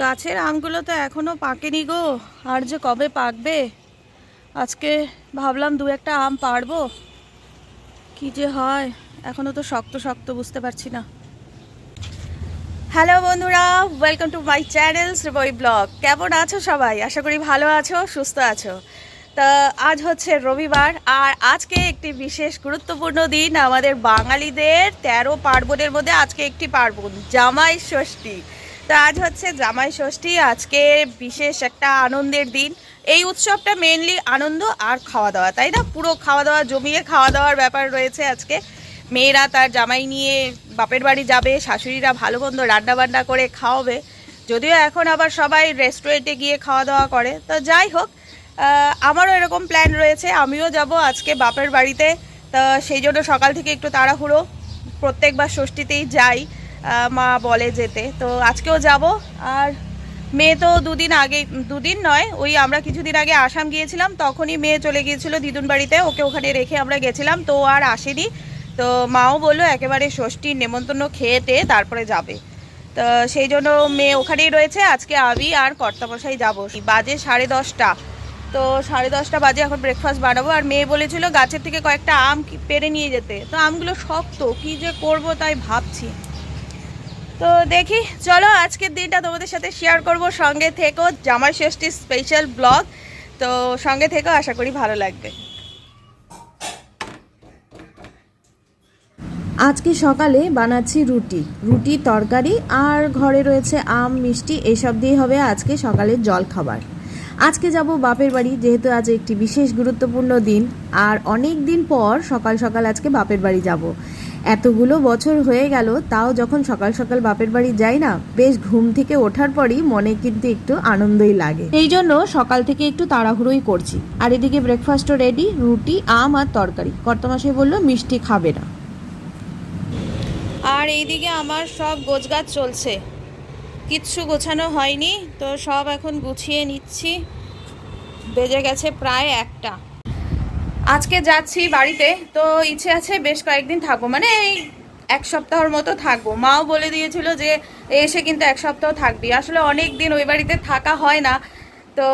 গাছের আমগুলো তো এখনও পাকেনি গো, আর যে কবে পাকবে? আজকে ভাবলাম দু একটা আম পারব কি যে হয় এখনও তো শক্ত শক্ত বুঝতে পারছি না। হ্যালো বন্ধুরা welcome to my channel Shriboi blog কেমন আছো সবাই? আশা করি ভালো আছো, সুস্থ আছো। তা আজ হচ্ছে রবিবার, আর আজকে একটি বিশেষ গুরুত্বপূর্ণ দিন আমাদের বাঙালিদের তেরো পার্বণের মধ্যে আজকে একটি পার্বণ, জামাই ষষ্ঠী। তো আজ হচ্ছে জামাই ষষ্ঠী, আজকে বিশেষ একটা আনন্দের দিন। এই উৎসবটা মেনলি আনন্দ আর খাওয়া দাওয়া তাই না? পুরো খাওয়া দাওয়া জমিয়ে খাওয়া দাওয়ার ব্যাপার রয়েছে আজকে। মেয়েরা তার জামাই নিয়ে বাপের বাড়ি যাবে, শাশুড়িরা ভালো মন্দ রান্না বান্না করে খাওয়াবে। যদিও এখন আবার সবাই রেস্টুরেন্টে গিয়ে খাওয়া দাওয়া করে। তো যাই হোক আমারও এরকম প্ল্যান রয়েছে, আমিও যাব আজকে বাপের বাড়িতে। তো সেই জন্য সকাল থেকে একটু তাড়াহুড়ো, প্রত্যেকবার ষষ্ঠীতেই যাই। মা বলে যেতে। তো আজকেও যাব। আর মেয়ে তো দুদিন আগে, দুদিন নয়, ওই আমরা কিছুদিন আগে আসাম গিয়েছিলাম, তখনই মেয়ে চলে গিয়েছিল দিদুন বাড়িতে, ওকে ওখানে রেখে আমরা গেছিলাম, তো আর আসেনি। তো মাও বলল, একেবারে ষষ্ঠীর নেমন্তন্ন খেয়েতে তারপরে যাবে। তো সেই জন্য মেয়ে ওখানেই রয়েছে, আজকে আমি আর কর্তামশাই যাব। বাজে সাড়ে দশটা। তো সাড়ে দশটা বাজে এখন ব্রেকফাস্ট বানাবো। আর মেয়ে বলেছিল, গাছের থেকে কয়েকটা আম পেরে নিয়ে যেতে। তো আমগুলো শক্ত, কি যে করব তাই ভাবছি। তো দেখি, চলো আজকের দিনটা তোমাদের সাথে শেয়ার করব। সঙ্গে থেকো জামাই ষষ্ঠীর স্পেশাল ব্লগ তো সঙ্গে থেকো, আশা করি ভালো লাগবে। আজকে সকালে বানাচ্ছি রুটি রুটি, তরকারি আর ঘরে রয়েছে আম, মিষ্টি, এসব দিয়ে হবে আজকে সকালের জল খাবার আজকে যাব বাপের বাড়ি, যেহেতু আজ একটি বিশেষ গুরুত্বপূর্ণ দিন। আর অনেক দিন পর সকাল সকাল আজকে বাপের বাড়ি যাব। এতগুলো বছর হয়ে গেল তাও যখন সকাল সকাল বাপের বাড়ি যাই না বেশ ঘুম থেকে ওঠার পরই মনে কিন্তু একটু আনন্দই লাগে। এই জন্য সকাল থেকে একটু তাড়াহুড়োই করছি। আর এদিকে ব্রেকফাস্টও রেডি রুটি আম আর তরকারি। কর্তমাশাই বলল মিষ্টি খাবে না। আর এইদিকে আমার সব গোছগাছ চলছে। কিচ্ছু গোছানো হয়নি তো সব এখন গুছিয়ে নিচ্ছি। বেজে গেছে প্রায় একটা। আজকে যাচ্ছি বাড়িতে, তো ইচ্ছে আছে বেশ কয়েকদিন থাকব। মানে এই এক সপ্তাহর মতো থাকব। মাও বলে দিয়েছিল যে, এসে কিন্তু এক সপ্তাহ থাকবি। আসলে অনেক দিন ওই বাড়িতে থাকা হয় না। তো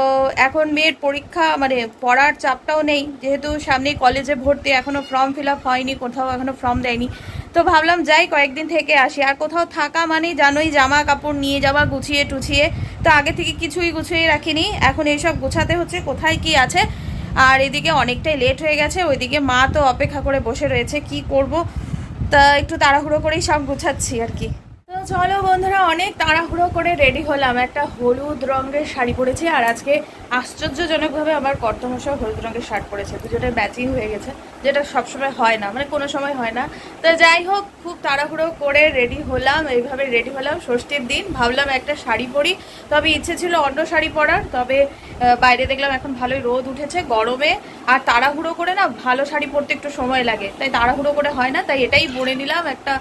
এখন মেয়ের পরীক্ষা মানে পড়ার চাপটাও নেই। যেহেতু সামনেই কলেজে ভর্তি এখনও ফর্ম ফিল আপ হয়নি, কোথাও এখনও ফর্ম দেয়নি। তো ভাবলাম যাই, কয়েকদিন থেকে আসি। আর কোথাও থাকা মানেই জানোই জামা কাপড় নিয়ে যাওয়া, গুছিয়ে টুছিয়ে। তো আগে থেকে কিছুই গুছিয়ে রাখিনি। এখন এইসব গোছাতে হচ্ছে, কোথায় কি আছে। আর এদিকে অনেকটাই লেট হয়ে গেছে, ওইদিকে মা তো অপেক্ষা করে বসে রয়েছে, কি করব? তা একটু তাড়াহুড়ো করেই সব গুছাচ্ছি আর কি। চলো বন্ধুরা, অনেক তাড়াহুড়ো করে রেডি হলাম। একটা হলুদ রঙের শাড়ি পরেছি আর আজকে আশ্চর্যজনকভাবে আমার কর্তমশাও হলুদ রঙের শার্ট পরেছে। দুজনের ম্যাচিং হয়ে গেছে, যেটা সবসময় হয় না মানে কোনো সময় হয় না। তো যাই হোক, খুব তাড়াহুড়ো করে রেডি হলাম, এইভাবে রেডি হলাম। ষষ্ঠীর দিন ভাবলাম একটা শাড়ি পরি। তবে ইচ্ছে ছিল অন্য শাড়ি পরার, তবে বাইরে দেখলাম এখন ভালোই রোদ উঠেছে, গরমে। আর তাড়াহুড়ো করে না ভালো শাড়ি পরতে একটু সময় লাগে। তাই তাড়াহুড়ো করে হয় না, তাই এটাই পরে নিলাম। একটা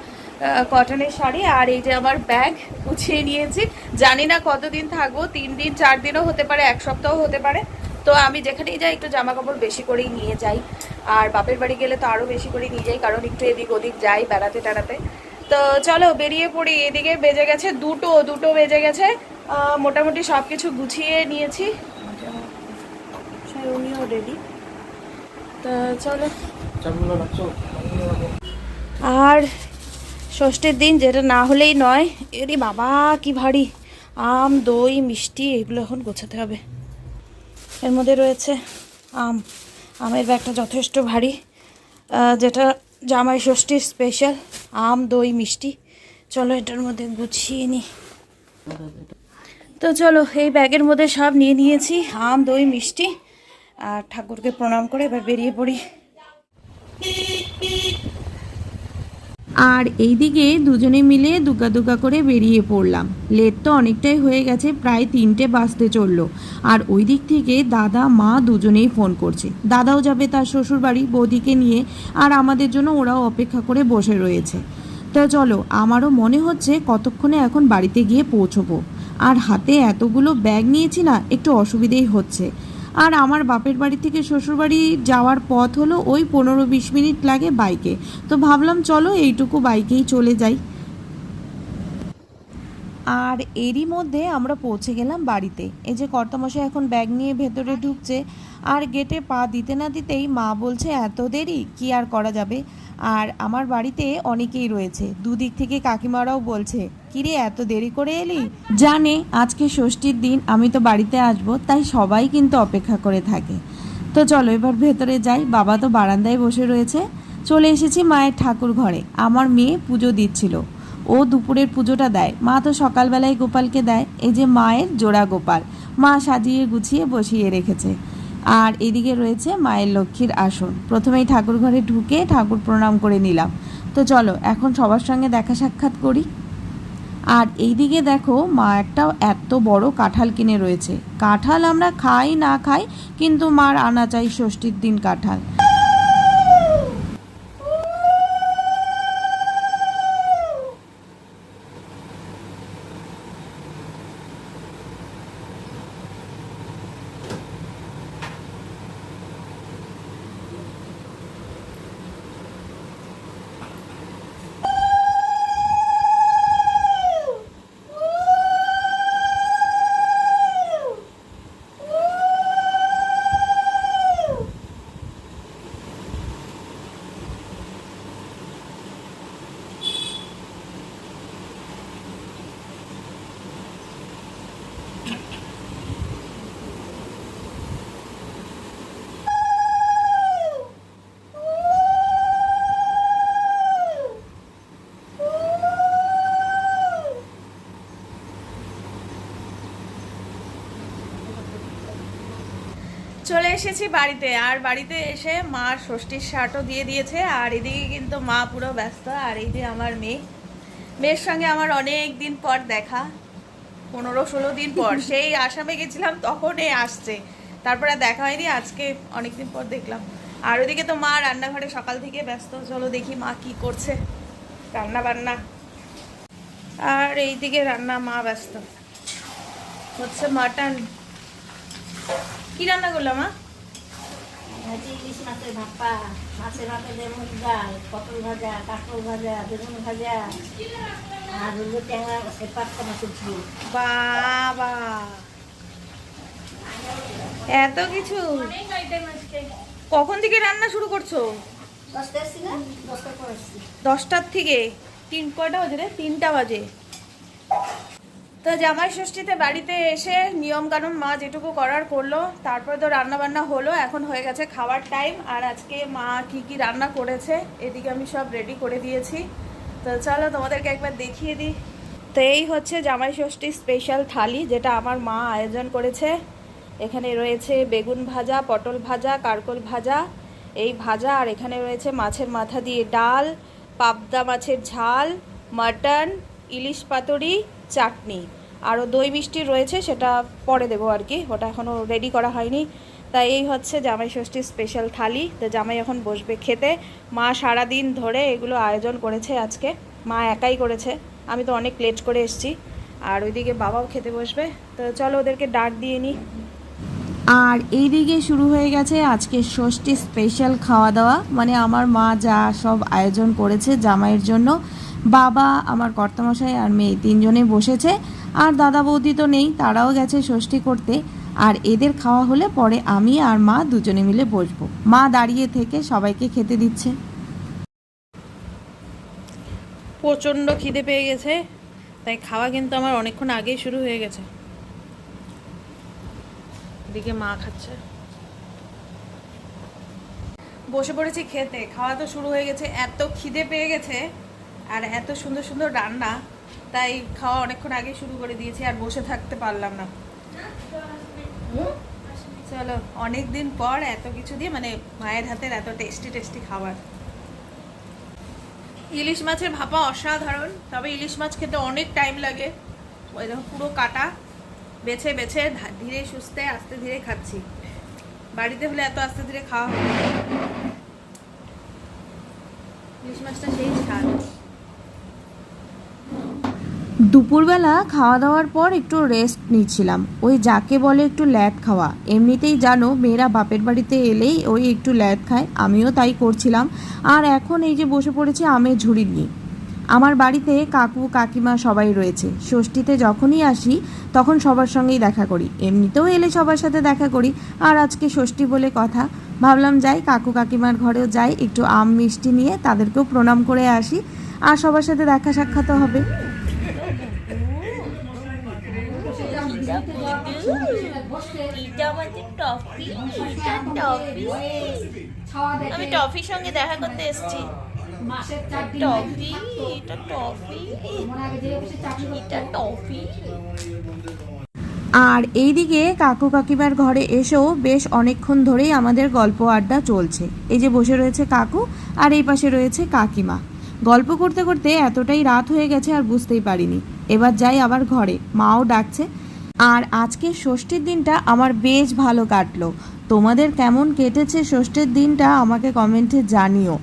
কটনের শাড়ি আর এই যে আমার ব্যাগ গুছিয়ে নিয়েছি। জানি না কতদিন থাকব তিন দিন চার দিনও হতে পারে এক সপ্তাহ হতে পারে। তো আমি যেখানেই যাই একটু জামা কাপড় বেশি করেই নিয়ে যাই। আর বাপের বাড়ি গেলে তো আরও বেশি করে নিয়ে যাই কারণ একটু এদিক ওদিক যাই বেড়াতে টেড়াতে। তো চলো বেরিয়ে পড়ি এদিকে বেজে গেছে দুটো দুটো বেজে গেছে। মোটামুটি সব কিছু গুছিয়ে নিয়েছি। উনিও রেডি তো চলো। আর ষষ্ঠীর দিন যেটা না হলেই নয়, এরে বাবা, কি ভারী। আম, দই, মিষ্টি, এগুলো এখন গোছাতে হবে। এর মধ্যে রয়েছে আম। আমের ব্যাগটা যথেষ্ট ভারী। যেটা জামাই ষষ্ঠীর স্পেশাল আম, দই, মিষ্টি। চলো এটার মধ্যে গুছিয়ে নিই তো চলো, এই ব্যাগের মধ্যে সব নিয়ে নিয়েছি, আম, দই, মিষ্টি। আর ঠাকুরকে প্রণাম করে এবার বেরিয়ে পড়ি। আর এইদিকে দুজনে মিলে দুগা দুগা করে বেরিয়ে পড়লাম। লেট তো অনেকটাই হয়ে গেছে, প্রায় তিনটে বাজতে চলল। আর ওই দিক থেকে দাদা, মা দুজনেই ফোন করছে। দাদাও যাবে তার শ্বশুর বাড়ি বৌদিকে নিয়ে, আর আমাদের জন্য ওরাও অপেক্ষা করে বসে রয়েছে। তো চলো, আমারও মনে হচ্ছে কতক্ষণে এখন বাড়িতে গিয়ে পৌঁছবো। আর হাতে এতগুলো ব্যাগ নিয়েছি না, একটু অসুবিধেই হচ্ছে। আর আমার বাপের বাড়ি থেকে শ্বশুরবাড়ি যাওয়ার পথ হলো ওই পনেরো বিশ মিনিট লাগে বাইকে। তো ভাবলাম চলো এইটুকু বাইকেই চলে যাই। আর এরই মধ্যে আমরা পৌঁছে গেলাম বাড়িতে। এই যে কর্তামশাই এখন ব্যাগ নিয়ে ভেতরে ঢুকছে আর গেটে পা দিতে না দিতেই মা বলছে, এত দেরি? কি আর করা যাবে? আর আমার বাড়িতে অনেকেই রয়েছে। দুদিক থেকে কাকিমারাও বলছে কিরে, এত দেরি করে এলি? জানে, আজকে ষষ্ঠীর দিন, আমি তো বাড়িতে আসব, তাই সবাই কিন্তু অপেক্ষা করে থাকে। তো চলো, এবার ভেতরে যাই। বাবা তো বারান্দায় বসে রয়েছে। চলে এসেছি মায়ের ঠাকুর ঘরে। আমার মেয়ে পুজো দিচ্ছিল। ও দুপুরের পুজোটা দেয়। মা তো সকালবেলায় গোপালকে দেয়। এই যে মায়ের জোড়া গোপাল। মা সাজিয়ে গুছিয়ে বসিয়ে রেখেছে। আর এদিকে রয়েছে মায়ের লক্ষ্মীর আসন। প্রথমেই ঠাকুর ঘরে ঢুকে ঠাকুর প্রণাম করে নিলাম। তো চলো, এখন সবার সঙ্গে দেখা সাক্ষাৎ করি। আর এইদিকে দেখো মা একটা এত বড় কাঁঠাল কিনে রয়েছে। কাঁঠাল আমরা খাই, না খাই, কিন্তু মার আনা চাই ষষ্ঠীর দিন কাঁঠাল। চলে এসেছি বাড়িতে আর বাড়িতে এসে মার ষষ্ঠীর শার্টও দিয়ে দিয়েছে আর এদিকে কিন্তু মা পুরো ব্যস্ত আর এই যে আমার মেয়ে। মেয়ের সঙ্গে আমার অনেক দিন পর দেখা পনেরো ষোলো দিন পর। সেই আসামে গেছিলাম তখন এ আসছে। তারপরে দেখা হয়নি আজকে অনেক দিন পর দেখলাম। আর ওইদিকে তো মা রান্নাঘরে সকাল থেকে ব্যস্ত চলো দেখি মা কি করছে রান্না বান্না। আর এইদিকে রান্না মা ব্যস্ত। হচ্ছে মাটন। কি রান্না করলাম মা? ভাজি ইলিশ মাছের ভাপা মাছের ভাপা ডাল পটল ভাজা কাঁকড় ভাজা বেগুন ভাজা আর হলো ট্যাংরা মাছের মাছের ঝোল। বাবা। এত কিছু? কখন থেকে রান্না শুরু করছ? দশটার থেকে। তিন কয়টা বাজে রে? তিনটা বাজে। তো জামাই ষষ্ঠীতে বাড়িতে এসে নিয়ম কানুন মা যেটুকু করার করল, তারপরে তো রান্না বান্না হলো, এখন হয়ে গেছে খাওয়ার টাইম আর আজকে মা কি কি রান্না করেছে, এদিকে আমি সব রেডি করে দিয়েছি। তো চলো তোমাদেরকে একবার দেখিয়ে দিই। তো এই হচ্ছে জামাই ষষ্ঠী স্পেশাল থালি, যেটা আমার মা আয়োজন করেছে। এখানে রয়েছে বেগুন ভাজা, পটল ভাজা, কারকল ভাজা। এই ভাজা আর এখানে রয়েছে মাছের মাথা দিয়ে ডাল, পাবদা মাছের ঝাল, মাটন, ইলিশ পাতুরি চাটনি। আরও দই মিষ্টি রয়েছে, সেটা পরে দেবো আর কি। ওটা এখনও রেডি করা হয়নি। তাই এই হচ্ছে জামাই ষষ্ঠীর স্পেশাল থালি। তো জামাই এখন বসবে খেতে। মা সারা দিন ধরে এগুলো আয়োজন করেছে আজকে। মা একাই করেছে। আমি তো অনেক লেট করে এসেছি। আর ওইদিকে বাবাও খেতে বসবে। তো চলো ওদেরকে ডাক দিয়ে নিই আর এইদিকে শুরু হয়ে গেছে আজকে ষষ্ঠী স্পেশাল খাওয়া দাওয়া। মানে আমার মা যা সব আয়োজন করেছে জামাইয়ের জন্য। বাবা, আমার কর্তামশাই আর মেয়ে তিনজনে বসেছে। আর দাদা বৌদি তো নেই, তারাও গেছে ষষ্ঠী করতে। আর এদের খাওয়া হলে পরে আমি আর মা দুজনে মিলে বসবো। মা দাঁড়িয়ে থেকে সবাইকে খেতে দিচ্ছে। প্রচণ্ড খিদে পেয়ে গেছে, তাই খাওয়া কিন্তু আমার অনেকক্ষণ আগেই শুরু হয়ে গেছে। এদিকে মা খাচ্ছে। বসে পড়েছি খেতে, খাওয়া তো শুরু হয়ে গেছে, এত খিদে পেয়ে গেছে। আর এত সুন্দর সুন্দর রান্না, তাই খাওয়া অনেকক্ষণ আগে শুরু করে দিয়েছি, আর বসে থাকতে পারলাম না? চলো অনেক দিন পর এত কিছু দিয়ে মানে মায়ের হাতের এত টেস্টি টেস্টি খাবার। ইলিশ মাছের ভাপা অসাধারণ, তবে ইলিশ মাছ খেতে অনেক টাইম লাগে। ওই পুরো কাটা, বেছে বেছে ধীরে সুস্থে, আস্তে ধীরে খাচ্ছি। বাড়িতে হলে এত আস্তে ধীরে খাওয়া। ইলিশ মাছটা সেই স্বাদ। দুপুরবেলা খাওয়া দাওয়ার পর একটু রেস্ট নিচ্ছিলাম। ওই যাকে বলে একটু ল্যাদ খাওয়া। এমনিতেই জানো, মেয়েরা বাপের বাড়িতে এলেই ওই একটু ল্যাদ খায়। আমিও তাই করছিলাম। আর এখন এই যে বসে পড়েছি আমের ঝুড়ি নিয়ে। আমার বাড়িতে কাকু, কাকিমা সবাই রয়েছে। ষষ্ঠীতে যখনই আসি, তখন সবার সঙ্গেই দেখা করি। এমনিতেও এলে সবার সাথে দেখা করি। আর আজকে ষষ্ঠী বলে কথা। ভাবলাম যাই, কাকু, কাকিমার ঘরেও যাই, একটু আম মিষ্টি নিয়ে তাদেরকেও প্রণাম করে আসি। আর সবার সাথে দেখা সাক্ষাৎ হবে। আমি টফির সঙ্গে দেখা করতে এসেছি। টফি, এটা টফি এটা টফি। আর এইদিকে কাকু কাকিমার ঘরে এসেও বেশ অনেকক্ষণ ধরেই আমাদের গল্প আড্ডা চলছে। এই যে বসে রয়েছে কাকু আর এই পাশে রয়েছে কাকিমা। গল্প করতে করতে এতটাই রাত হয়ে গেছে আর বুঝতেই পারিনি। এবার যাই আবার ঘরে। মাও ডাকছে আর আজকে ষষ্ঠীর দিনটা আমার বেশ ভালো কাটলো। তোমাদের কেমন কেটেছে ষষ্ঠীর দিনটা আমাকে কমেন্টে জানিও।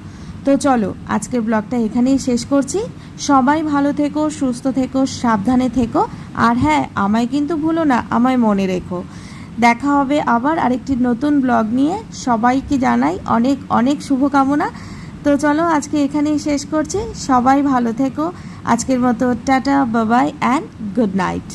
তো চলো, আজকের ব্লগটা এখানেই শেষ করছি। সবাই ভালো থেকো, সুস্থ থেকো, সাবধানে থেকো। আর হ্যাঁ আমায় কিন্তু ভুলো না, আমায় মনে রেখো। দেখা হবে আবার আরেকটি নতুন ব্লগ নিয়ে। সবাইকে জানাই অনেক অনেক শুভকামনা। তো চলো, আজকে এখানেই শেষ করছি। সবাই ভালো থেকো। আজকের মতো টাটা, বাবাই অ্যান্ড গুড নাইট